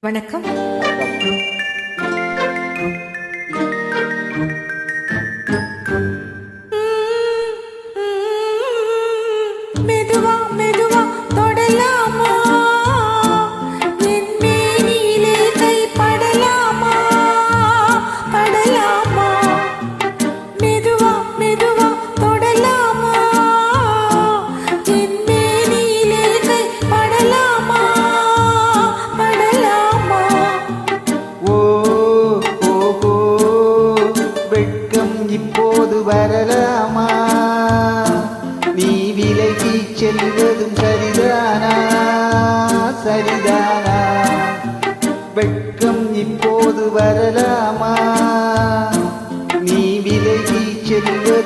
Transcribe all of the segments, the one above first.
வணக்கம். வெட்கம் இப்போது வரலாமா? நீ விலகி செல்வதும் சரிதானா? சரிதானா? வெட்கம் இப்போது வரலாமா? நீ விலகி செல்வது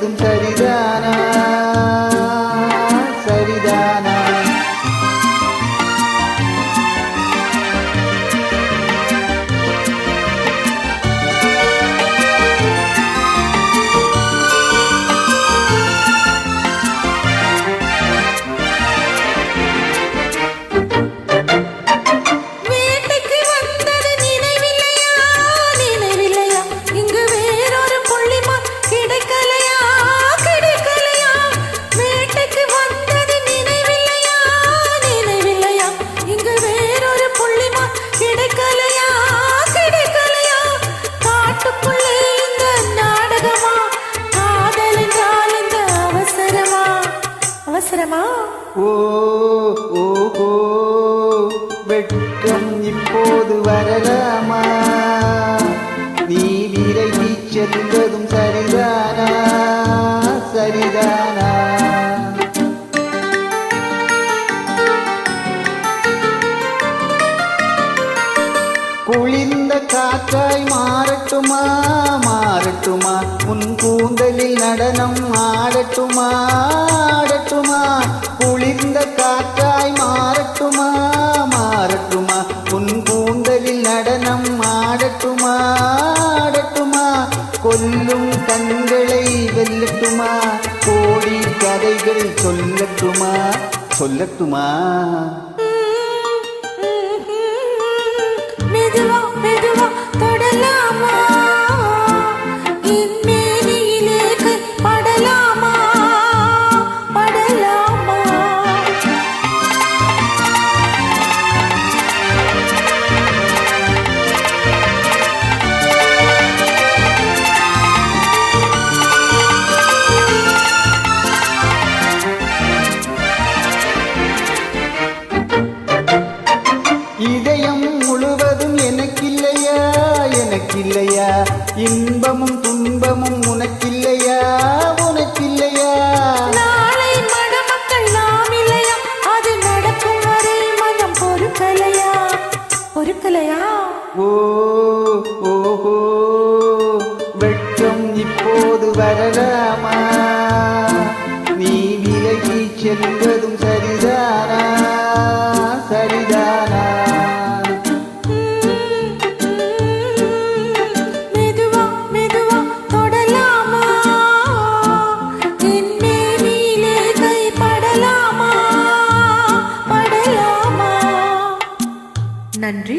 அவசரமா? ஓ ஓஹோ வெட்கம் இப்போது வரலாமா? நீ விரைவி செல்வதும் சரிதானா? சரிதானா? குளிர்ந்த காற்றாய் மாறட்டுமா? மாறட்டுமா? உன் கூந்தலில் நடனம் ஆடட்டுமா? கூந்தலில் நடனம் ஆடட்டுமா ஆடட்டுமா? கொல்லும் கண்களை வெல்லட்டுமா? கோடி கதைகள் சொல்லட்டுமா? சொல்லட்டுமா? எனக்கில்லையா இன்பமும் துன்பமும் உனக்கில்லையா? உனக்கில்லையா? நாளை மணமக்கள் நாம் இல்லையா? அது நடக்கும் வரை மனம் பொறுக்கலையா? பொறுக்கலையா? ஓ ஓஹோ. வெட்கம் இப்போது வரலாமா? நீ விலகி செல்வதும் நன்றி